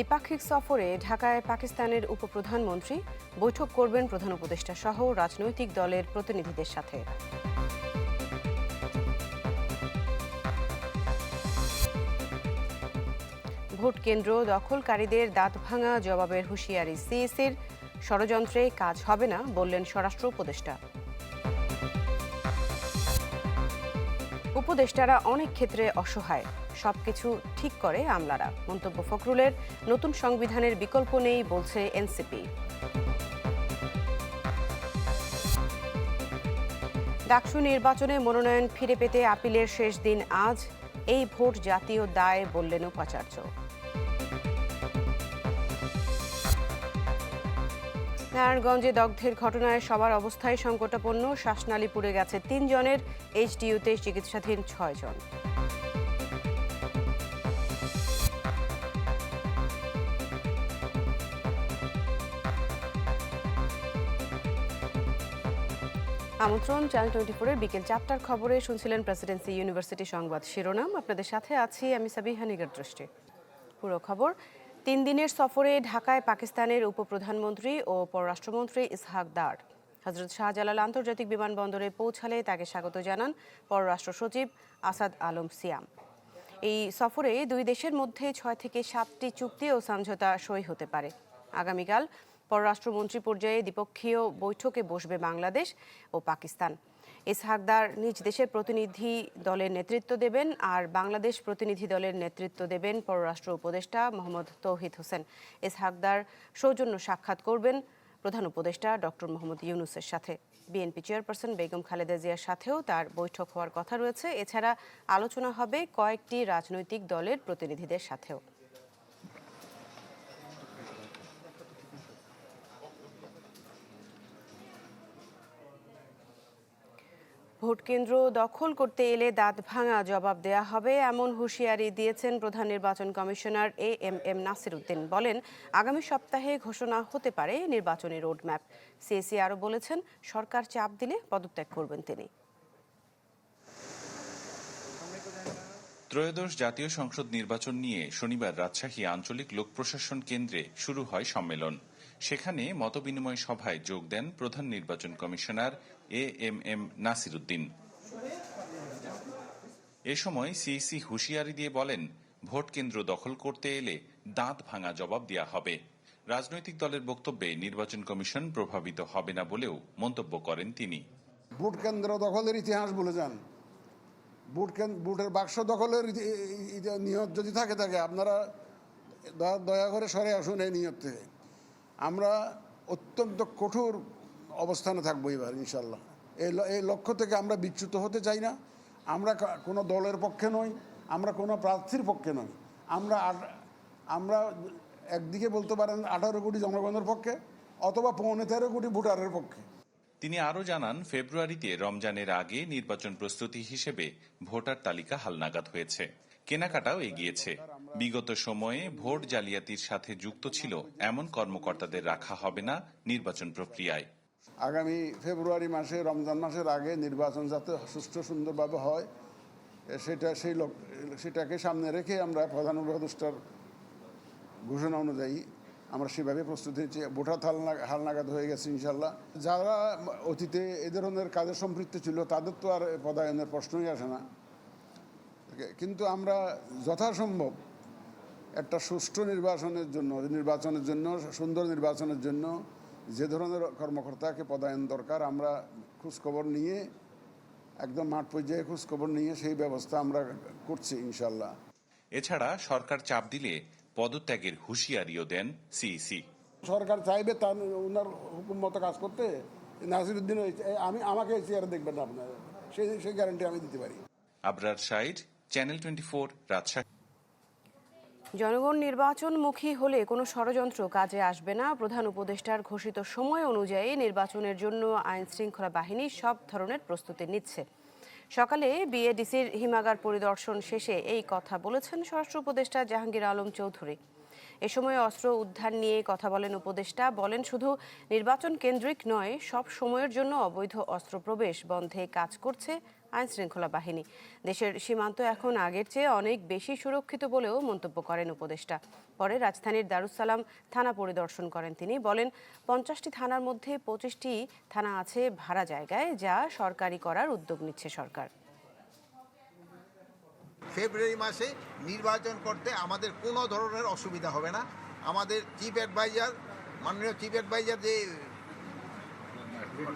দ্বিপাক্ষিক সফরে ঢাকায় পাকিস্তানের উপপ্রধানমন্ত্রী বৈঠক করবেন প্রধান উপদেষ্টা সহ রাজনৈতিক দলের প্রতিনিধিদের সাথে। ভোট কেন্দ্র দখলকারীদের দাঁত ভাঙা জবাবের হুঁশিয়ারি সিএসির। ষড়যন্ত্রে কাজ হবে না বললেন স্বরাষ্ট্র উপদেষ্টা। উপদেষ্টারা অনেক ক্ষেত্রে অসহায়। সবকিছু ঠিক করে আমলারা। মন্তব্য ফখরুলের, নতুন সংবিধানের বিকল্প নেই বলছে এনসিপি। ডাকসু নির্বাচনে মনোনয়ন ফিরে পেতে আপিলের শেষ দিন আজ, এই ভোট জাতীয় দায় বললেন উপাচার্য। নারায়ণগঞ্জে দগ্ধের ঘটনায় সবার অবস্থায় সংকটাপন্ন শ্বাসনালী পুড়ে গেছে তিনজনের, এইচডিইউতে চিকিৎসাধীন ছয়জন। আমন্ত্রণ চ্যানেল টোয়েন্টি ফোরের বিকেল চারটার খবরে শুনছিলেন প্রেসিডেন্সি ইউনিভার্সিটি সংবাদ শিরোনাম। আপনাদের সাথে আছি আমি সাবিহা নিগার দৃষ্টি পুরো খবর, তিন দিনের সফরে ঢাকায় পাকিস্তানের উপপ্রধানমন্ত্রী ও পররাষ্ট্রমন্ত্রী ইসহাক দার। হজরত শাহজালাল আন্তর্জাতিক বিমানবন্দরে পৌঁছালে তাকে স্বাগত জানান পররাষ্ট্র সচিব আসাদ আলম সিয়াম। এই সফরে দুই দেশের মধ্যে ছয় থেকে সাতটি চুক্তি ও সমঝোতা সই হতে পারে। আগামীকাল পররাষ্ট্রমন্ত্রী পর্যায়ে দ্বিপক্ষীয় বৈঠকে বসবে বাংলাদেশ ও পাকিস্তান। ইসহাকদার নিজ দেশের প্রতিনিধি দলের নেতৃত্ব দেবেন আর বাংলাদেশ প্রতিনিধি দলের নেতৃত্ব দেবেন পররাষ্ট্র উপদেষ্টা মোহাম্মদ তৌহিদ হোসেন। ইসহাকদার সৌজন্য সাক্ষাৎ করবেন প্রধান উপদেষ্টা ডক্টর মোহাম্মদ ইউনুসের সাথে। বিএনপি চেয়ারপারসন বেগম খালেদা জিয়ার সাথেও তার বৈঠক হওয়ার কথা রয়েছে। এছাড়া আলোচনা হবে কয়েকটি রাজনৈতিক দলের প্রতিনিধিদের সাথেও। ভোট কেন্দ্র দখল করতে এলে দাঁত ভাঙা জবাব দেয়া হবে। এমন হুঁশিয়ারি দিয়েছেন প্রধান নির্বাচন commissioner A M M Nasir Uddin বলেন, আগামী সপ্তাহে ঘোষণা হতে পারে নির্বাচনী রোডম্যাপ। সিএসি আরও বলেছেন, সরকার চাপ দিলে পদত্যাগ করবেন তিনি। ত্রয়োদশ জাতীয় সংসদ নির্বাচন নিয়ে শনিবার রাজশাহী আঞ্চলিক লোক প্রশাসন কেন্দ্রে শুরু হয় সম্মেলন। সেখানে মতবিনিময় সভায় যোগ দেন প্রধান নির্বাচন commissioner A M M Nasir Uddin এ সময় সিইসি হুঁশিয়ারি দিয়ে বলেন, ভোট কেন্দ্র দখল করতে এলে দাঁত ভাঙা জবাব দেওয়া হবে। রাজনৈতিক দলের বক্তব্যে নির্বাচন কমিশন প্রভাবিত হবে না বলেও মন্তব্য করেন তিনি। ভোট কেন্দ্র দখলের ইতিহাস বলে যান। ভোট ভোটের বাক্স দখলের নিয়ত যদি থাকে থাকে আপনারা দয়া- দয়া করে সরে আসুন এই নিয়ত। থেকে আমরা অত্যন্ত কঠোর অবস্থানে থাকব এবার ইনশাল্লাহ এই এই লক্ষ্য থেকে আমরা বিচ্যুত হতে চাই না। আমরা কোনো দলের পক্ষে নই, আমরা কোনো প্রার্থীর পক্ষে নই। আমরা আমরা একদিকে বলতে পারেন আঠারো কোটি জনগণের পক্ষে, অথবা পৌনে তেরো কোটি ভোটারের পক্ষে। তিনি আরও জানান, ফেব্রুয়ারিতে রমজানের আগে নির্বাচন প্রস্তুতি হিসেবে ভোটার তালিকা হালনাগাদ হয়েছে। কেনাকাটাও এগিয়েছে। বিগত সময়ে ভোট জালিয়াতির সাথে যুক্ত ছিল এমন কর্মকর্তাদের রাখা হবে না নির্বাচন প্রক্রিয়ায়। আগামী ফেব্রুয়ারি মাসে, রমজান মাসের আগে নির্বাচন যাতে সুষ্ঠু সুন্দরভাবে হয় সেটা সেই লোক, সেটাকে সামনে রেখে আমরা প্রধান উপদেষ্টার ঘোষণা অনুযায়ী আমরা সেভাবে প্রস্তুতি নিচ্ছি। ভোটার হালনা হালনাগাদ হয়ে গেছে ইনশাল্লাহ যারা অতীতে এ ধরনের কাজে সম্পৃক্ত ছিল, তাদের তো আর পদায়নের প্রশ্নই আসে না। কিন্তু আমরা যথাসম্ভব একটা সুষ্ঠু নির্বাচনের জন্য নির্বাচনের জন্য, সুন্দর নির্বাচনের জন্য যে ধরনের কর্মকর্তাকে পদায়ন দরকার আমরা খোঁজখবর নিয়ে একদম মাঠ পর্যায়ে খোঁজখবর নিয়ে সেই ব্যবস্থা আমরা করছি ইনশাল্লাহ এছাড়া সরকার চাপ দিলে পদত্যাগের হুঁশিয়ারিও দেন সিইসি। সরকার চাইবে তার ওনার হুকুম মতো কাজ করতে। নাসিরুদ্দিন আমি আমাকে চেয়ারে দেখবেন না আপনার। সেই সেই গ্যারান্টি আমি দিতে পারি। Abrar Sayed channel twenty four Rajshahi. জনগণ নির্বাচনমুখী হলে কোনো ষড়যন্ত্র কাজে আসবে না। প্রধান উপদেষ্টার ঘোষিত সময় অনুযায়ী নির্বাচনের জন্য আইন শৃঙ্খলা বাহিনী সব ধরনের প্রস্তুতি নিচ্ছে। সকালে বিএডিসির হিমাগার পরিদর্শন শেষে এই কথা বলেছেন স্বরাষ্ট্র উপদেষ্টা জাহাঙ্গীর আলম চৌধুরী। এ সময় অস্ত্র উদ্ধার নিয়ে কথা বলেন উপদেষ্টা। বলেন, শুধু নির্বাচন কেন্দ্রিক নয়, সব সময়ের জন্য অবৈধ অস্ত্র প্রবেশ বন্ধে কাজ করছে আইন শৃঙ্খলা বাহিনী। দেশের সীমান্ত এখন আগের চেয়ে অনেক বেশি সুরক্ষিত বলেও মন্তব্য করেন উপদেষ্টা। পরে রাজধানীর দারুসালাম থানা পরিদর্শন করেন তিনি। বলেন, পঞ্চাশটি থানার মধ্যে পঁচিশটি থানা আছে ভাড়া জায়গায়, যা সরকারি করার উদ্যোগ নিচ্ছে সরকার। ফেব্রুয়ারি মাসে নির্বাচন করতে আমাদের কোনো ধরনের অসুবিধা হবে না। আমাদের চিফ অ্যাডভাইজার মাননীয় চিফ অ্যাডভাইজার যে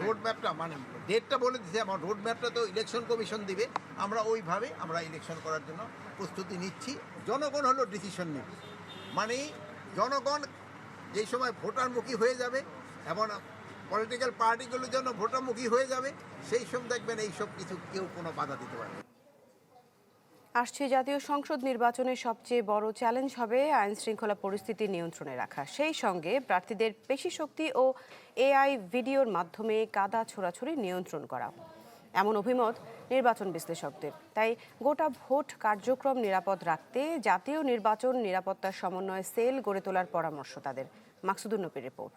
রোড মানে ডেটটা বলে দিচ্ছে আমার রোড ম্যাপটা তো ইলেকশন কমিশন দিবে। আমরা ওইভাবে আমরা ইলেকশন করার জন্য প্রস্তুতি নিচ্ছি। জনগণ হলো ডিসিশন নেবে মানে জনগণ যেই সময় ভোটারমুখী হয়ে যাবে এবং পলিটিক্যাল পার্টিগুলোর জন্য ভোটারমুখী হয়ে যাবে, সেই সব দেখবেন এইসব কিছু কেউ কোনো বাধা দিতে পারবে। আসছে জাতীয় সংসদ নির্বাচনে সবচেয়ে বড় চ্যালেঞ্জ হবে আইন শৃঙ্খলা পরিস্থিতি নিয়ন্ত্রণে রাখা। সেই সঙ্গে প্রার্থীদের পেশি শক্তি ও এআই ভিডিওর মাধ্যমে কাদা ছোড়াছুড়ি নিয়ন্ত্রণ করা। এমন অভিমত নির্বাচন বিশ্লেষকদের। তাই গোটা ভোট কার্যক্রম নিরাপদ রাখতে জাতীয় নির্বাচন নিরাপত্তা সমন্বয় সেল গড়ে তোলার পরামর্শ তাদের। মাকসুদুন্নপির রিপোর্ট।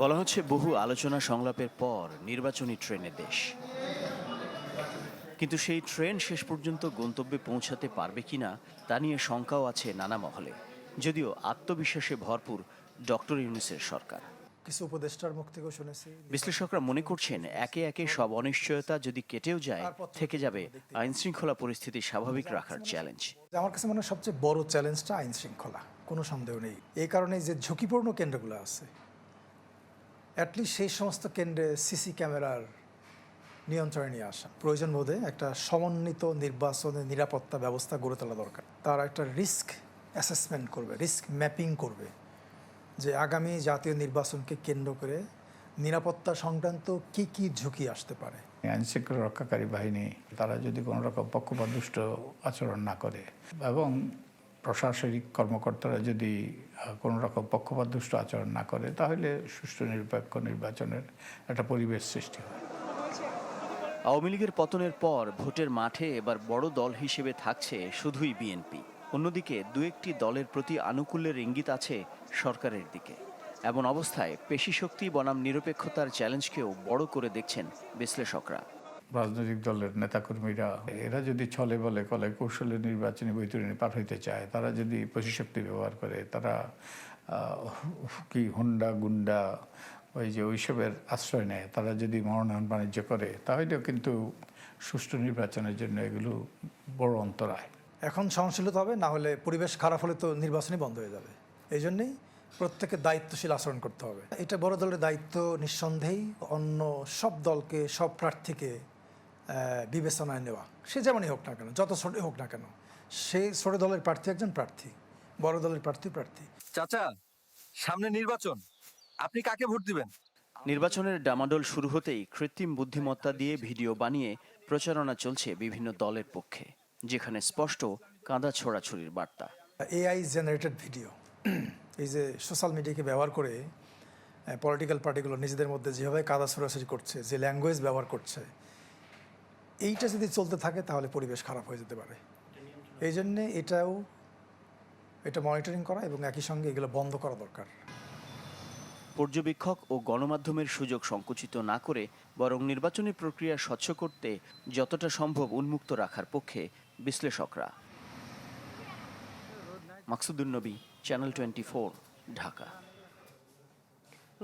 বলা হচ্ছে বহু আলোচনা সংলাপের পর নির্বাচনী ট্রেনে দেশ। কিন্তু সেই ট্রেন শেষ পর্যন্ত গন্তব্যে পৌঁছাতে পারবে কিনা তা নিয়ে শঙ্কাও আছে নানা মহলে। যদিও আত্মবিশ্বাসে ভরপুর ডক্টর ইউনুসের সরকার। কিছু উপদেষ্টার মুখ থেকেও শুনেছি। বিশ্লেষকরা মনে করছেন একে একে সব অনিশ্চয়তা যদি কেটেও যায় থেকে যাবে আইন শৃঙ্খলা পরিস্থিতি স্বাভাবিক রাখার চ্যালেঞ্জ আমার কাছে মনে হয় সবচেয়ে বড় চ্যালেঞ্জটা আইন শৃঙ্খলা কোনো সন্দেহ নেই। এই কারণে যে ঝুঁকিপূর্ণ কেন্দ্রগুলো আছে অ্যাটলিস্ট সেই সমস্ত কেন্দ্রে সিসি ক্যামেরার নিয়ন্ত্রণে নিয়ে আসা। প্রয়োজন বোধে একটা সমন্বিত নির্বাচনের নিরাপত্তা ব্যবস্থা গড়ে তোলা দরকার। তারা একটা রিস্ক অ্যাসেসমেন্ট করবে রিস্ক ম্যাপিং করবে যে আগামী জাতীয় নির্বাচনকে কেন্দ্র করে নিরাপত্তা সংক্রান্ত কি কি ঝুঁকি আসতে পারে। আইন শৃঙ্খলা রক্ষাকারী বাহিনী, তারা যদি কোনো রকম পক্ষপাতদুষ্ট আচরণ না করে এবং প্রশাসনিক কর্মকর্তারা যদি কোনো রকম পক্ষপাতদুষ্ট আচরণ না করে, তাহলে সুষ্ঠু নিরপেক্ষ নির্বাচনের একটা পরিবেশ সৃষ্টি হয়। আওয়ামী লীগের পতনের পর ভোটের মাঠে এবার বড় দল হিসেবে থাকছে শুধুই বিএনপি। অন্যদিকে দু একটি দলের প্রতি আনুকূল্যের ইঙ্গিত আছে সরকারের দিকে। এমন অবস্থায় পেশি শক্তি, বনাম নিরপেক্ষতার চ্যালেঞ্জকেও বড় করে দেখছেন বিশ্লেষকরা। রাজনৈতিক দলের নেতাকর্মীরা, এরা যদি ছলে বলে, কলে কৌশলে নির্বাচনী বৈতরণী পার হইতে চায়, তারা যদি প্রশিশক্তি ব্যবহার করে, তারা কি হুন্ডা গুন্ডা ওই যে ওইসবের আশ্রয় নেয়। তারা যদি মনোনয়ন বাণিজ্য করে তাহলেও কিন্তু সুষ্ঠু নির্বাচনের জন্য এগুলো বড় অন্তরায় এখন সহনশীলতা হবে না হলে পরিবেশ খারাপ হলে তো নির্বাচনই বন্ধ হয়ে যাবে। এই জন্যেই প্রত্যেকে দায়িত্বশীল আচরণ করতে হবে। এটা বড় দলের দায়িত্ব নিঃসন্দেহেই অন্য সব দলকে সব প্রার্থীকে আহ, বিবেচনায় নেওয়া। সে যেমনই হোক না কেন যত ছোট হোক না কেন সে ছোট দলের প্রার্থী একজন প্রার্থী বড় দলের প্রার্থী প্রার্থী। চাচা সামনে নির্বাচন। আপনি কাকে ভোট দিবেন? নির্বাচনের ডামাডোল শুরু হতেই কৃত্রিম বুদ্ধিমত্তা দিয়ে ভিডিও বানিয়ে প্রচারণা চলছে বিভিন্ন দলের পক্ষে যেখানে স্পষ্ট কাঁদা ছোড়াছুরির বার্তা। এআই জেনারেটেড ভিডিও এই যে সোশ্যাল মিডিয়াকে ব্যবহার করে পলিটিক্যাল পার্টিগুলো নিজেদের মধ্যে যেভাবে কাদা ছড়াছড়ি করছে যে ল্যাঙ্গুয়েজ ব্যবহার করছে এইটা যদি চলতে থাকে তাহলে পরিবেশ খারাপ হয়ে যেতে পারে। এই জন্যে এটাও এটা মনিটরিং করা এবং একই সঙ্গে এগুলো বন্ধ করা দরকার। পর্যবেক্ষক ও গণমাধ্যমের সুযোগ সংকুচিত না করে বরং নির্বাচনী প্রক্রিয়া স্বচ্ছ করতে যতটা সম্ভব উন্মুক্ত রাখার পক্ষে বিশ্লেষকরা। Channel twenty Dhaka.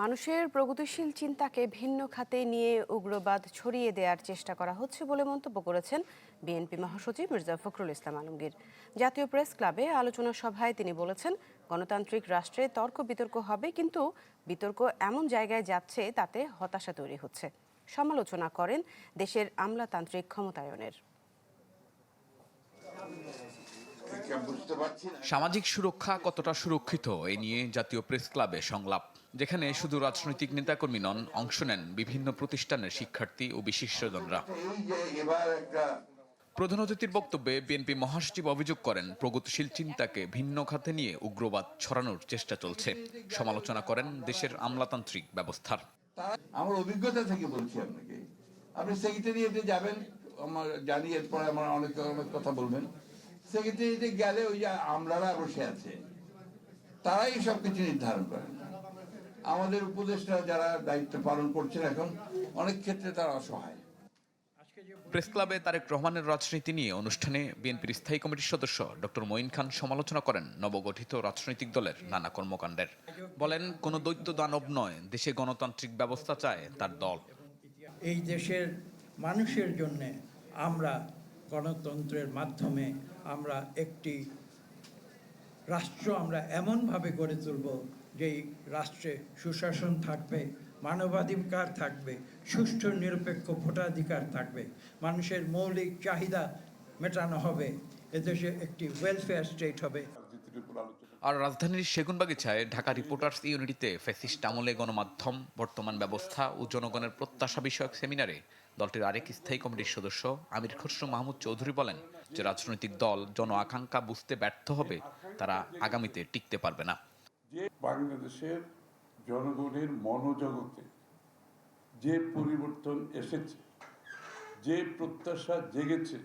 মানুষের প্রগতিশীল চিন্তাকে ভিন্ন খাতে নিয়ে উগ্রবাদ ছড়িয়ে দেওয়ার চেষ্টা করা হচ্ছে বলে মন্তব্য করেছেন বিএনপি মহাসচিব মির্জা ফখরুল ইসলাম আলমগীর। জাতীয় প্রেস ক্লাবে আলোচনা সভায় তিনি বলেছেন গণতান্ত্রিক রাষ্ট্রে তর্ক বিতর্ক হবে কিন্তু বিতর্ক এমন জায়গায় যাচ্ছে তাতে হতাশা তৈরি হচ্ছে। সমালোচনা করেন দেশের আমলাতান্ত্রিক ক্ষমতায়নের। সামাজিক সুরক্ষা কতটা সুরক্ষিত? এ নিয়ে জাতীয় প্রেস ক্লাবে সংলাপ যেখানে শুধু রাজনৈতিক নেতাকর্মী নন অংশ নেন বিভিন্ন প্রতিষ্ঠানের শিক্ষার্থী ও বিশিষ্টজনরা প্রধান অতিথির বক্তব্যে বিএনপি মহাসচিব অভিযোগ করেন, প্রগতিশীল চিন্তাকে ভিন্ন খাতে নিয়ে উগ্রবাদ ছড়ানোর চেষ্টা চলছে। সমালোচনা করেন দেশের আমলাতান্ত্রিক ব্যবস্থার। আমার অভিজ্ঞতা থেকে বলছি আপনাকে। আপনি সেক্রেটারিয়েটে যাবেন, আমার জানি, এরপরে আমার অনেক অনেক কথা বলবেন। সেক্রেটারিয়েটে গেলে ওই যে আমলারা বসে আছে, তারাই সব কিছু নির্ধারণ করেন। আমাদের উপদেষ্টা যারা দায়িত্ব পালন করছেন এখন, অনেক ক্ষেত্রে তারা অসহায়। প্রেস ক্লাবে তারেক রহমানের রাজনীতি নিয়ে অনুষ্ঠানে বিএনপির স্থায়ী কমিটির সদস্য ডক্টর মঈন খান সমালোচনা করেন নবগঠিত রাজনৈতিক দলের নানা কর্মকাণ্ডের। বলেন, কোনো দৈত্য দানব নয়, দেশে গণতান্ত্রিক ব্যবস্থা চায় তার দল। এই দেশের মানুষের জন্য আমরা গণতন্ত্রের মাধ্যমে আমরা একটি রাষ্ট্র আমরা এমনভাবে গড়ে তুলব যেই রাষ্ট্রে সুশাসন থাকবে মানবাধিকার থাকবে সুষ্ঠু নিরপেক্ষ ভোটাধিকার থাকবে মানুষের মৌলিক চাহিদা মেটানো হবে এদেশে একটি ওয়েলফেয়ার স্টেট হবে। আর রাজধানীর সেগুনবাগিচায় ঢাকা রিপোর্টার্স ইউনিটিতে ফ্যাসিস্ট আমলে গণমাধ্যম বর্তমান ব্যবস্থা ও জনগণের প্রত্যাশা বিষয়ক সেমিনারে দলটির আরেক স্থায়ী কমিটির সদস্য আমির খসরু মাহমুদ চৌধুরী বলেন যে রাজনৈতিক দল জন আকাঙ্ক্ষা বুঝতে ব্যর্থ হবে তারা আগামীতে টিকতে পারবে না। যে বাংলাদেশের জনগণের মনোজগতে যে পরিবর্তন এসেছে, যে প্রত্যাশা জেগেছে,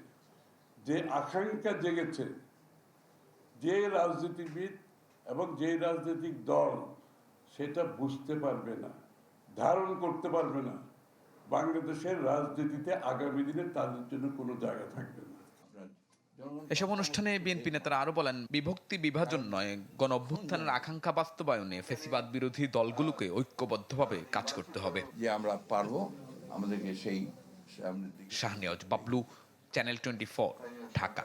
যে আকাঙ্ক্ষা জেগেছে, যে রাজনীতিবিদ এবং যে রাজনৈতিক দল সেটা বুঝতে পারবে না, ধারণ করতে পারবে না। বাংলাদেশের রাজনীতিতে আগামী দিনে তাদের জন্য কোনো জায়গা থাকবে না। এসব অনুষ্ঠানে বিএনপি নেতারা আরও বলেন বিভক্তি বিভাজন নয় গণ অভ্যুত্থানের আকাঙ্ক্ষা বাস্তবায়নে ফেসিবাদ বিরোধী দলগুলোকে ঐক্যবদ্ধভাবে কাজ করতে হবে। যে আমরা পারব আমাদেরকে সেই শাহনিয়াজ বাবলু চ্যানেল টোয়েন্টি ঢাকা।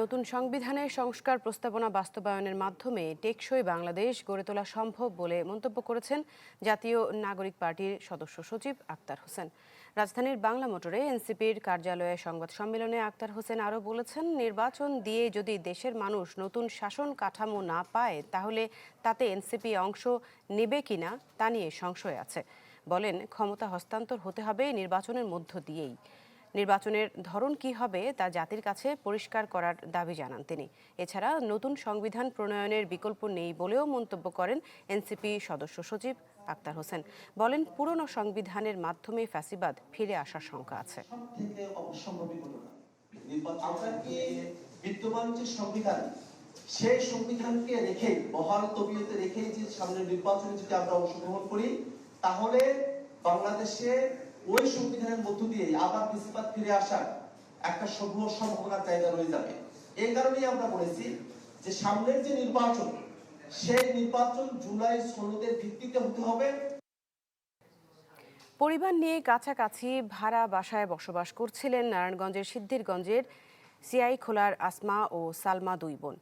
নতুন সংবিধানের সংস্কার প্রস্তাবনা বাস্তবায়নের মাধ্যমে টেকসই বাংলাদেশ গড়ে তোলা সম্ভব বলে মন্তব্য করেছেন জাতীয় নাগরিক পার্টির সদস্য সচিব আক্তার হোসেন। রাজধানীর বাংলা মোটরে এনসিপির কার্যালয়ে সংবাদ সম্মেলনে আক্তার হোসেন আরও বলেছেন, নির্বাচন দিয়ে যদি দেশের মানুষ নতুন শাসন কাঠামো না পায়, তাহলে তাতে এনসিপি অংশ নেবে কিনা তা নিয়ে সংশয় আছে। বলেন, ক্ষমতা হস্তান্তর হতে হবে নির্বাচনের মধ্য দিয়েই। নির্বাচনের ধরন কি হবে তা জাতির কাছে পরিষ্কার করার দাবি জানান তিনি। এছাড়া নতুন সংবিধান প্রণয়নের বিকল্প নেই বলেও মন্তব্য করেন এনসিপি সদস্য সচিব আক্তার হোসেন। বলেন, পুরনো সংবিধানের মাধ্যমে ফ্যাসিবাদ ফিরে আসার শঙ্কা আছে। বিদ্যমান যে সংবিধান, সেই সংবিধানকে রেখে বহাল তবিয়তে রেখে যে সামনে নির্বাচনে যদি আমরা অংশগ্রহণ করি, তাহলে বাংলাদেশে ওই সংবিধানের মধ্য দিয়ে আবার বেশিরভাগ ফিরে আসার একটা সমূহ সম্ভাবনার জায়গা রয়ে যাবে। এই কারণেই আমরা বলেছি যে সামনের যে নির্বাচন, সেই নির্বাচন জুলাই সনদের ভিত্তিতে হতে হবে। পরিবার নিয়ে কাছাকাছি ভাড়া বাসায় বসবাস করছিলেন নারায়ণগঞ্জের সিদ্ধিরগঞ্জের সিআই খোলার আসমা ও সালমা দুই বোন।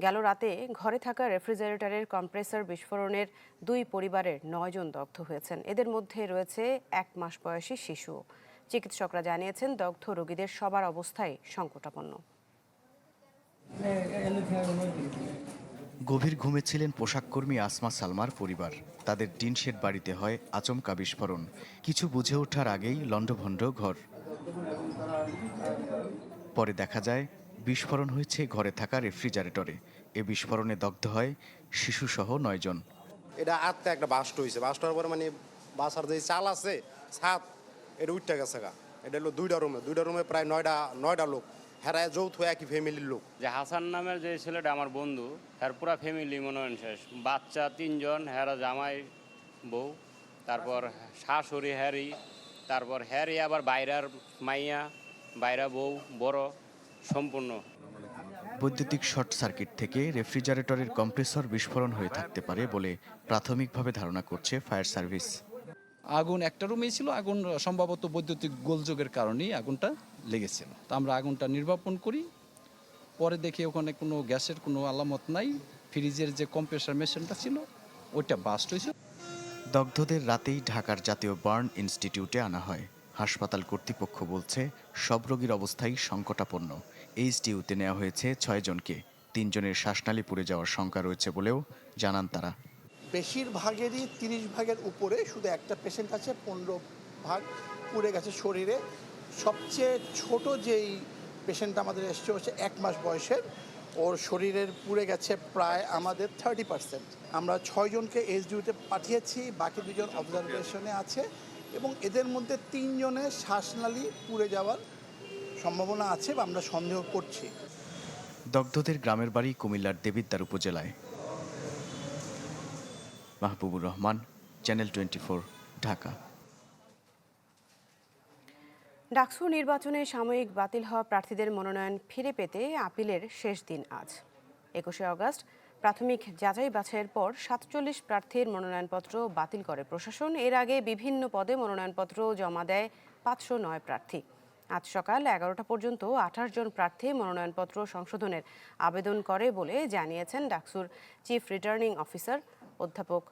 গেল রাতে ঘরে থাকা রেফ্রিজারেটরের কম্প্রেসর বিস্ফোরণের দুই পরিবারের নয়জন দগ্ধ হয়েছেন। এদের মধ্যে রয়েছে এক মাস বয়সী শিশু। চিকিৎসকরা জানিয়েছেন, দগ্ধ রোগীদের সবার অবস্থায় সংকটাপন্ন। গভীর ঘুমেছিলেন পোশাককর্মী আসমা সালমার পরিবার। তাদের টিন শেড বাড়িতে হয় আচমকা বিস্ফোরণ। কিছু বুঝে ওঠার আগেই লণ্ডভণ্ড ঘর। পরে দেখা যায় বিস্ফোরণ হয়েছে ঘরে থাকা রেফ্রিজারেটরে। এ বিস্ফোরণে দগ্ধ হয় শিশুসহ নয়জন এটা আত্মা একটা বাস্ট হয়েছে বাস্ট হওয়ার পরে মানে বাসার যে চাল আছে ছাদ এটা উঠতে গেছে গা। এটা হলো দুইটা রুমে। দুইটা রুমে প্রায় নয়টা নয়টা লোক। হেরায় যৌথ একই ফ্যামিলির লোক। যে হাসান নামের যে ছেলেটা আমার বন্ধু হ্যার পুরা ফ্যামিলি মনে হয় শেষ। বাচ্চা তিনজন হ্যারা জামাই বউ তারপর শাশুড়ি হ্যারি তারপর হ্যারি আবার বাইরার মাইয়া বাইরা বউ বড়। সম্পূর্ণ। বৈদ্যুতিক শর্ট সার্কিট থেকে রেফ্রিজারেটরের কম্প্রেসর বিস্ফোরণ হয়ে থাকতে পারে বলে প্রাথমিকভাবে ধারণা করছে ফায়ার সার্ভিস। আগুন একটা রুমেই ছিল আগুন সম্ভবত বৈদ্যুতিক গোলযোগের কারণেই আগুনটা লেগেছিল। তো আমরা আগুনটা নির্বাপন করি পরে দেখি ওখানে কোনো গ্যাসের কোনো আলামত নাই ফ্রিজের যে কম্প্রেসার মেশিনটা ছিল ওইটা বাস্ট হয়েছে। দগ্ধদের রাতেই ঢাকার জাতীয় বার্ন ইনস্টিটিউটে আনা হয়। হাসপাতাল কর্তৃপক্ষ বলছে, সব রোগীর অবস্থাই সংকটাপন্ন। এইচডিউতে নেওয়া হয়েছে ছয়জনকে তিনজনের শ্বাসনালী পুড়ে যাওয়ার শঙ্কা রয়েছে বলেও জানান তারা। বেশিরভাগেরই তিরিশ ভাগের উপরে শুধু একটা পেশেন্ট আছে, পনেরো ভাগ পুড়ে গেছে শরীরে। সবচেয়ে ছোট যেই পেশেন্ট আমাদের এসছে, হচ্ছে এক মাস বয়সের। ওর শরীরের পুড়ে গেছে প্রায় আমাদের থার্টি পার্সেন্ট আমরা ছয়জনকে এইচডিউতে পাঠিয়েছি, বাকি দুজন অবজারভেশনে আছে। এবং এদের মধ্যে তিনজনের শ্বাসনালী পুড়ে যাওয়ার সম্ভাবনা আছে বা আমরা সন্দেহ করছি। দগ্ধদের গ্রামের বাড়ি কুমিল্লার দেবিদ্বার উপজেলায়। Mahbubur Rahman channel twenty Dhaka. DUCSU নির্বাচনে সাময়িক বাতিল হওয়া প্রার্থীদের মনোনয়ন ফিরে পেতে আপিলের শেষ দিন আজ। একুশে আগস্ট প্রাথমিক যাচাই বাছাইয়ের পর সাতচল্লিশ প্রার্থীর মনোনয়নপত্র বাতিল করে প্রশাসন। এর আগে বিভিন্ন পদে মনোনয়নপত্র জমা দেয় পাঁচশো নয় প্রার্থী। আজ সকাল এগারোটা পর্যন্ত আঠাশ জন প্রার্থী মনোনয়নপত্র সংশোধনের আবেদন করে বলে জানিয়েছেন ডাকসুর চিফ রিটার্নিং অফিসার অধ্যাপক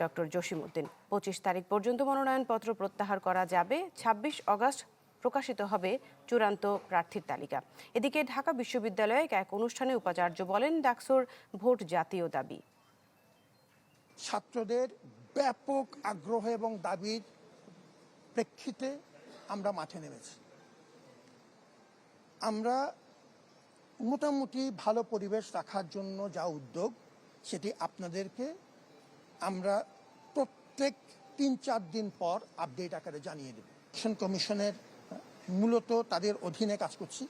ডক্টর জসিমউদ্দিন। পঁচিশ তারিখ পর্যন্ত মনোনয়নপত্র প্রত্যাহার করা যাবে। ২৬ অগস্ট প্রকাশিত হবে চূড়ান্ত প্রার্থীর তালিকা। এদিকে ঢাকা বিশ্ববিদ্যালয়ে এক অনুষ্ঠানে উপাচার্য বলেন, ডাকসুর ভোট জাতীয় দাবি। ছাত্রদের ব্যাপক আগ্রহ এবং দাবির প্রেক্ষিতে আমরা মাঠে নেমেছি। আমরা মোটামুটি ভালো পরিবেশ রাখার জন্য যা উদ্যোগ, সেটি আপনাদেরকে আমরা প্রত্যেক তিন চার দিন পর আপডেট আকারে জানিয়ে দেব। ইলেকশন কমিশনের মূলত তাদের অধীনে কাজ করছি।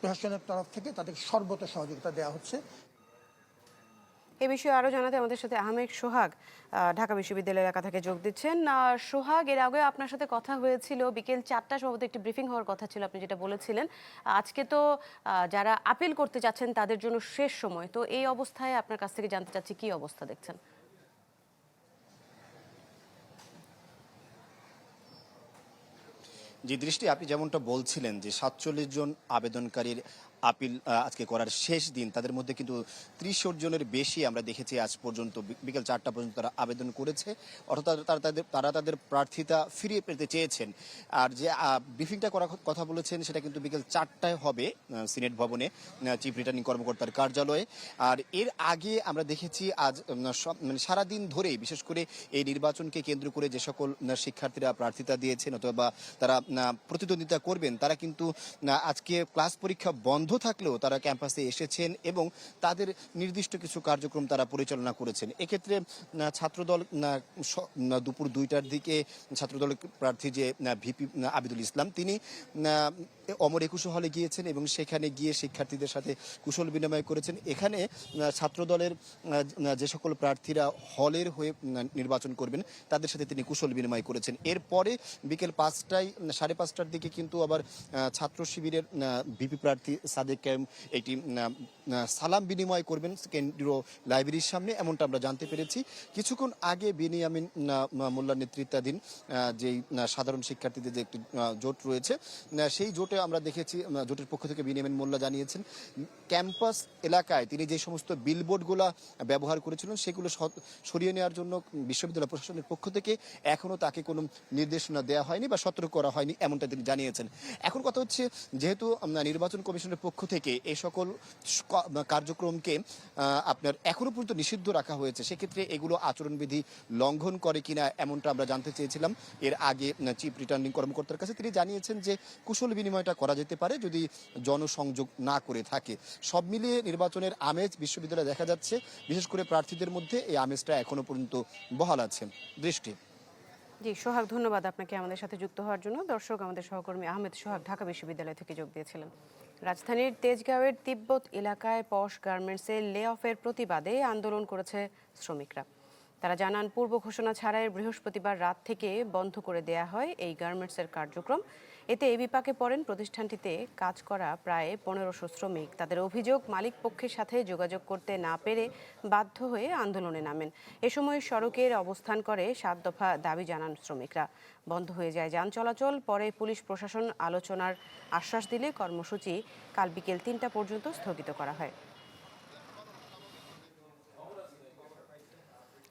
প্রশাসনের তরফ থেকে তাদের সর্বত সহযোগিতা দেওয়া হচ্ছে। এ বিষয়ে আরও জানাতে আমাদের সাথে আহমেদ সোহাগ ঢাকা বিশ্ববিদ্যালয় এলাকা থেকে যোগ দিচ্ছেন। সোহাগ, এর আগে আপনার সাথে কথা হয়েছিল, বিকেল চারটা সম্ভবত একটি ব্রিফিং হওয়ার কথা ছিল, আপনি যেটা বলেছিলেন। আজকে তো যারা আপিল করতে চাচ্ছেন তাদের জন্য শেষ সময়। তো এই অবস্থায় আপনার কাছ থেকে জানতে চাচ্ছি, কি অবস্থা দেখছেন? যে দৃষ্টি আপনি যেমনটা বলছিলেন যে সাতচল্লিশ জন আবেদনকারীর আপিল আজকে করার শেষ দিন। তাদের মধ্যে কিন্তু ত্রিশ জনের বেশি আমরা দেখেছি আজ পর্যন্ত। বিকেল চারটা পর্যন্ত তারা আবেদন করেছে। অর্থাৎ তারা- তাদের, তারা তাদের প্রার্থিতা ফিরিয়ে পেতে চেয়েছেন। আর যে ব্রিফিংটা করার কথা বলেছেন, সেটা কিন্তু বিকেল চারটায় হবে সিনেট ভবনে চিফ রিটার্নিং কর্মকর্তার কার্যালয়ে। আর এর আগে আমরা দেখেছি আজ মানে সারাদিন ধরেই, বিশেষ করে এই নির্বাচনকে কেন্দ্র করে যে সকল শিক্ষার্থীরা প্রার্থিতা দিয়েছেন অথবা তারা প্রতিদ্বন্দ্বিতা করবেন, তারা কিন্তু আজকে ক্লাস পরীক্ষা বন্ধ থাকলেও তারা ক্যাম্পাসে এসেছেন এবং তাদের নির্দিষ্ট কিছু কার্যক্রম তারা পরিচালনা করেছেন। এক্ষেত্রে ছাত্রদল দুপুর দুইটার দিকে ছাত্রদল প্রার্থী যে ভিপি আবিদুল ইসলাম, তিনি অমর একুশে হলে গিয়েছেন এবং সেখানে গিয়ে শিক্ষার্থীদের সাথে কুশল বিনিময় করেছেন। এখানে ছাত্রদলের যে সকল প্রার্থীরা হলের হয়ে নির্বাচন করবেন, তাদের সাথে তিনি কুশল বিনিময় করেছেন। এরপরে বিকেল পাঁচটায়, সাড়ে পাঁচটার দিকে কিন্তু আবার ছাত্র শিবিরের ভিপি প্রার্থী সাদেক ক্যাম একটি সালাম বিনিময় করবেন কেন্দ্রীয় লাইব্রেরির সামনে, এমনটা আমরা জানতে পেরেছি। কিছুক্ষণ আগে বিনিয়ামিন মোল্লার নেতৃত্বাধীন যেই সাধারণ শিক্ষার্থীদের যে একটি জোট রয়েছে সেই জোটে আমরা দেখেছি জোটের পক্ষ থেকে বিনিয়ামিন মোল্লা জানিয়েছেন, ক্যাম্পাস এলাকায় তিনি যে সমস্ত বিলবোর্ডগুলো ব্যবহার করেছিলেন, সেগুলো সরিয়ে নেওয়ার জন্য বিশ্ববিদ্যালয় প্রশাসনের পক্ষ থেকে এখনও তাকে কোনো নির্দেশনা দেওয়া হয়নি বা সতর্ক করা হয়নি, এমনটা তিনি জানিয়েছেন। এখন কথা হচ্ছে, যেহেতু নির্বাচন কমিশনের পক্ষ থেকে এই সকল কার্যক্রমকে আপনার এখনও পর্যন্ত নিষিদ্ধ রাখা হয়েছে, সেক্ষেত্রে এগুলো আচরণবিধি লঙ্ঘন করে কিনা এমনটা আমরা জানতে চেয়েছিলাম। এর আগে চিফ রিটার্নিং কর্মকর্তার কাছে তিনি জানিয়েছেন যে, কুশল বিনিময়টা করা যেতে পারে যদি জনসংযোগ না করে থাকে। সব মিলিয়ে নির্বাচনের আমেজ বিশ্ববিদ্যালয়ে দেখা যাচ্ছে, বিশেষ করে প্রার্থীদের মধ্যে এই আমেজটা এখনও পর্যন্ত বহাল আছে। দৃষ্টি। জি, সোহাগ, ধন্যবাদ আপনাকে আমাদের সাথে যুক্ত হওয়ার জন্য। দর্শক, আমাদের সহকর্মী আহমেদ সোহাগ ঢাকা বিশ্ববিদ্যালয় থেকে যোগ দিয়েছিলেন। রাজধানীর তেজগাঁওয়ের তিব্বত এলাকায় পশ গার্মেন্টসে লে অফের প্রতিবাদে আন্দোলন করেছে শ্রমিকরা। তারা জানান, পূর্ব ঘোষণা ছাড়াই বৃহস্পতিবার রাত থেকে বন্ধ করে দেয়া হয় এই গার্মেন্টসের কার্যক্রম। এতে এ বিপাকে পড়েন প্রতিষ্ঠানটিতে কাজ করা প্রায় পনেরোশো শ্রমিক। তাদের অভিযোগ, মালিক পক্ষের সাথে যোগাযোগ করতে না পেরে বাধ্য হয়ে আন্দোলনে নামেন। এ সময় সড়কের অবস্থান করে সাত দফা দাবি জানান শ্রমিকরা। বন্ধ হয়ে যায় যান চলাচল, পরে পুলিশ প্রশাসন আলোচনার আশ্বাস দিলে কর্মসূচি কাল বিকেল তিনটা পর্যন্ত স্থগিত করা হয়।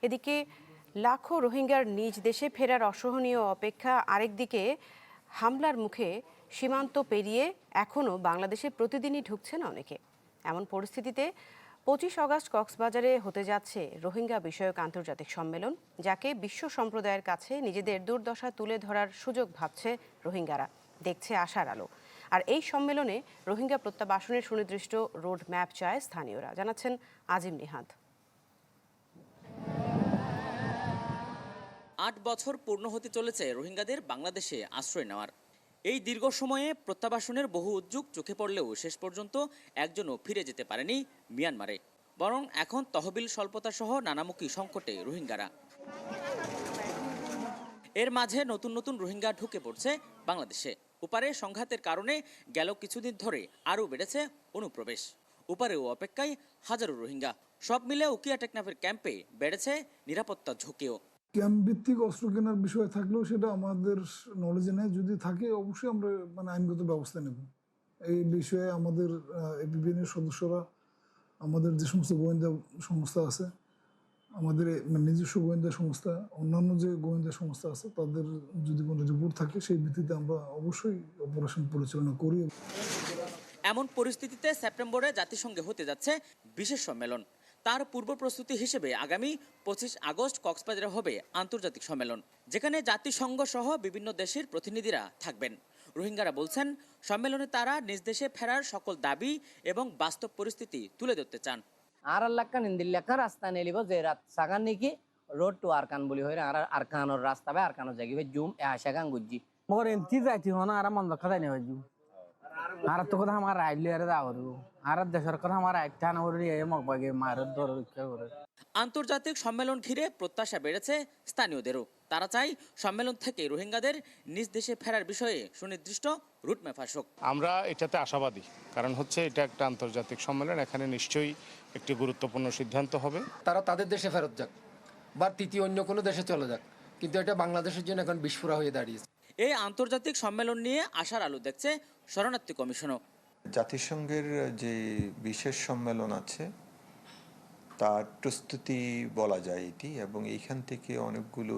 এদিকে লাখো রোহিঙ্গার নিজ দেশে ফেরার অসহনীয় অপেক্ষা আরেকদিকে হামলার মুখে সীমান্ত পেরিয়ে এখনও বাংলাদেশে প্রতিদিনই ঢুকছেন অনেকে। এমন পরিস্থিতিতে পঁচিশ আগস্ট কক্সবাজারে হতে যাচ্ছে রোহিঙ্গা বিষয়ক আন্তর্জাতিক সম্মেলন, যাকে বিশ্ব সম্প্রদায়ের কাছে নিজেদের দুর্দশা তুলে ধরার সুযোগ ভাবছে রোহিঙ্গারা। দেখছে আশার আলো। আর এই সম্মেলনে রোহিঙ্গা প্রত্যাবাসনের সুনির্দিষ্ট রোড ম্যাপ চায় স্থানীয়রা, জানাচ্ছেন আজিম নিহাদ আট বছর পূর্ণ হতে চলেছে রোহিঙ্গাদের বাংলাদেশে আশ্রয় নেওয়ার। এই দীর্ঘ সময়ে প্রত্যাবাসনের বহু উদ্যোগ চোখে পড়লেও শেষ পর্যন্ত একজনও ফিরে যেতে পারেনি মিয়ানমারে। বরং এখন তহবিল স্বল্পতা সহ নানামুখী সংকটে রোহিঙ্গারা। এর মাঝে নতুন নতুন রোহিঙ্গা ঢুকে পড়ছে বাংলাদেশে। উপারে সংঘাতের কারণে গেল কিছুদিন ধরে আরও বেড়েছে অনুপ্রবেশ। উপারেও অপেক্ষায় হাজারো রোহিঙ্গা। সব মিলে উকিয়া টেকনাফের ক্যাম্পে বেড়েছে নিরাপত্তা ঝুঁকিও। ক্যাম্প ভিত্তিক অস্ত্র কেনার বিষয় থাকলেও সেটা আমাদের নলেজে নেই। যদি থাকে, অবশ্যই আমরা মানে আইনগত ব্যবস্থা নেব। এই বিষয়ে আমাদের এপিবিএনের সদস্যরা, আমাদের যে সমস্ত গোয়েন্দা সংস্থা আছে, আমাদের মানে নিজস্ব গোয়েন্দা সংস্থা, অন্যান্য যে গোয়েন্দা সংস্থা আছে, তাদের যদি কোনো রিপোর্ট থাকে, সেই ভিত্তিতে আমরা অবশ্যই অপারেশন পরিচালনা করি। এমন পরিস্থিতিতে সেপ্টেম্বরে জাতিসংঘে হতে যাচ্ছে বিশেষ সম্মেলন। তার পূর্ব প্রস্তুতি হিসেবে আগামী পঁচিশ আগস্ট কক্সবাজারে হবে আন্তর্জাতিক সম্মেলন যেখানে জাতিসংঘ সহ বিভিন্ন দেশের প্রতিনিধিরা থাকবেন। রোহিঙ্গারা বলছেন সম্মেলনে তারা নিজ দেশে ফেরার সকল দাবি এবং বাস্তব পরিস্থিতি তুলে ধরতে চান। আর নিন্দির লেখা রাস্তা নেলিব যে রাত সাগান নাকি রোড টু আরকান বলি হইরা আর আরকানোর রাস্তা বে আরকানো জাগি বে জুম এ আশাগান গুজি মগর এনতি যাইতি হন আর মন্দ খাদাই হইজু আর তো কথা আমার রাইলি আর দাওরু আর দেশের কথা আমার একটা না হরি এ মগ বাগে মারত ধর রক্ষা করে আন্তর্জাতিক সম্মেলন ঘিরে প্রত্যাশা বেড়েছে স্থানীয়দেরও তারা চাই সম্মেলন থেকে রোহিঙ্গাদের নিজ দেশে ফেরার বিষয়ে সুনির্দিষ্ট রুটম্যাপ আসুক আমরা এটাতে আশাবাদী কারণ হচ্ছে এটা একটা আন্তর্জাতিক সম্মেলন এখানে নিশ্চয়ই একটি গুরুত্বপূর্ণ সিদ্ধান্ত হবে। তারা তাদের দেশে ফেরত যাক বা তৃতীয় অন্য কোনো দেশে চলে যাক কিন্তু এটা বাংলাদেশের জন্য এখন বিস্ফোরা হয়ে দাঁড়িয়েছে। এই আন্তর্জাতিক সম্মেলন নিয়ে আশার আলো দেখছে শরণার্থী কমিশনও। জাতিসংঘের যে বিশেষ সম্মেলন আছে তার প্রস্তুতি বলা যায় এটি এবং এইখান থেকে অনেকগুলো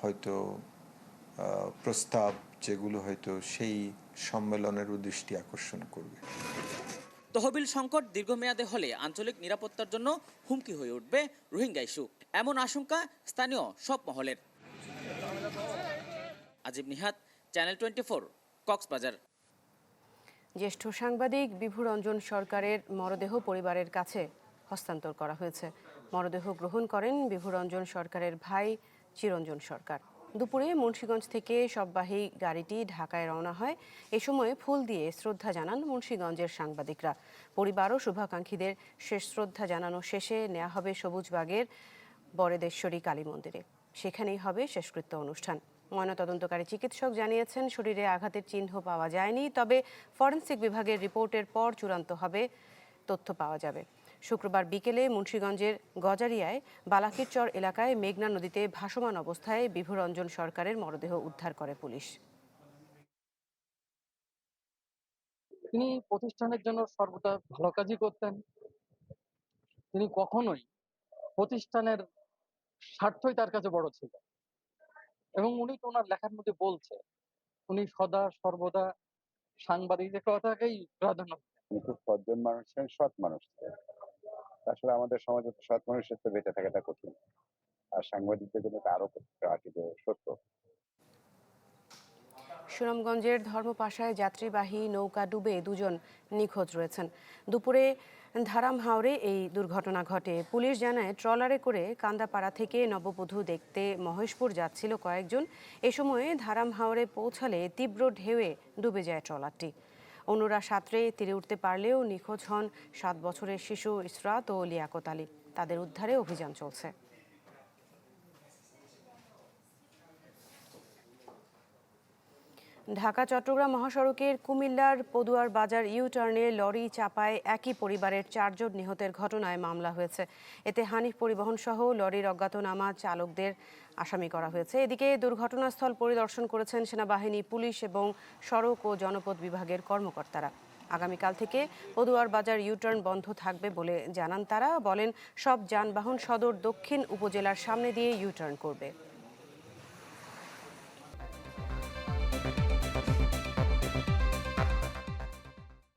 হয়তো প্রস্তাব যেগুলো হয়তো সেই সম্মেলনের দৃষ্টি আকর্ষণ করবে। তহবিল সংকট দীর্ঘমেয়াদে হলে আঞ্চলিক নিরাপত্তার জন্য হুমকি হয়ে উঠবে রোহিঙ্গা ইস্যু। এমন আশঙ্কা স্থানীয় সব মহলের। Ajib Nihat channel twenty four Cox's Bazar. জ্যেষ্ঠ সাংবাদিক বিভুরঞ্জন সরকারের মরদেহ পরিবারের কাছে হস্তান্তর করা হয়েছে। মরদেহ গ্রহণ করেন বিভুরঞ্জন সরকারের ভাই চিরঞ্জন সরকার। দুপুরে মুন্সীগঞ্জ থেকে সববাহী গাড়িটি ঢাকায় রওনা হয়। এ সময় ফুল দিয়ে শ্রদ্ধা জানান মুন্সীগঞ্জের সাংবাদিকরা। পরিবার ও শুভাকাঙ্ক্ষীদের শেষ শ্রদ্ধা জানানো শেষে নেওয়া হবে সবুজবাগের বরেদেশ্বরী কালী মন্দিরে। সেখানেই হবে শেষকৃত্য অনুষ্ঠান। ময়নাতদন্তকারী চিকিৎসক জানিয়েছেন, শরীরে আঘাতের চিহ্ন পাওয়া যায়নি, তবে ফরেনসিক বিভাগের রিপোর্টের পর চূড়ান্ত হবে, তথ্য পাওয়া যাবে। শুক্রবার বিকেলে মুন্সীগঞ্জের গজারিয়ায় বালাকিরচর এলাকায় মেঘনা নদীতে ভাসমান অবস্থায় বিভুরঞ্জন সরকারের মরদেহ উদ্ধার করে পুলিশ। তিনি প্রতিষ্ঠানের জন্য সর্বদা ভালো কাজই করতেন। তিনি কখনোই প্রতিষ্ঠানের স্বার্থই তার কাছে বড় ছিল। এবং উনি তো ওনার লেখার মধ্যে বলছে। উনি সদা সর্বদা সাংবাদিকতাকেই প্রাধান্য উনি খুব সজ্জন মানুষ ছিলেন সৎ মানুষ ছিলেন। আসলে আমাদের সমাজে তো সৎ মানুষের তো বেঁচে থাকাটা কঠিন। আর সাংবাদিকদের জন্য তো আরও আর্থিক সত্য। সুনামগঞ্জের ধর্মপাশায় যাত্রীবাহী নৌকা ডুবে দুজন নিখোঁজ রয়েছেন। দুপুরে ধারাম হাওরে এই দুর্ঘটনা ঘটে। পুলিশ জানায়, ট্রলারে করে কান্দাপাড়া থেকে নববধূ দেখতে মহেশপুর যাচ্ছিল কয়েকজন। এ সময়ে ধারাম হাওরে পৌঁছালে তীব্র ঢেউয়ে ডুবে যায় ট্রলারটি। অন্যরা সাঁতরে তীরে উঠতে পারলেও নিখোঁজ হন সাত বছরের শিশু ইসরাত ও লিয়াকত আলী। তাদের উদ্ধারে অভিযান চলছে। ঢাকা, চট্টগ্রাম মহাসড়কের কুমিল্লার পদুয়ার বাজার ইউ টার্নে লরি চাপায় একই পরিবারের চারজন নিহতের ঘটনায় মামলা হয়েছে। এতে হানিফ পরিবহন সহ লরির অজ্ঞাতনামা চালকদের আসামি করা হয়েছে। এদিকে দুর্ঘটনাস্থল পরিদর্শন করেছেন সেনাবাহিনী, পুলিশ এবং সড়ক ও জনপদ বিভাগের কর্মকর্তারা। আগামীকাল থেকে পদুয়ার বাজার ইউটার্ন বন্ধ থাকবে বলে জানান তারা। বলেন, সব যানবাহন সদর দক্ষিণ উপজেলার সামনে দিয়ে ইউটার্ন করবে।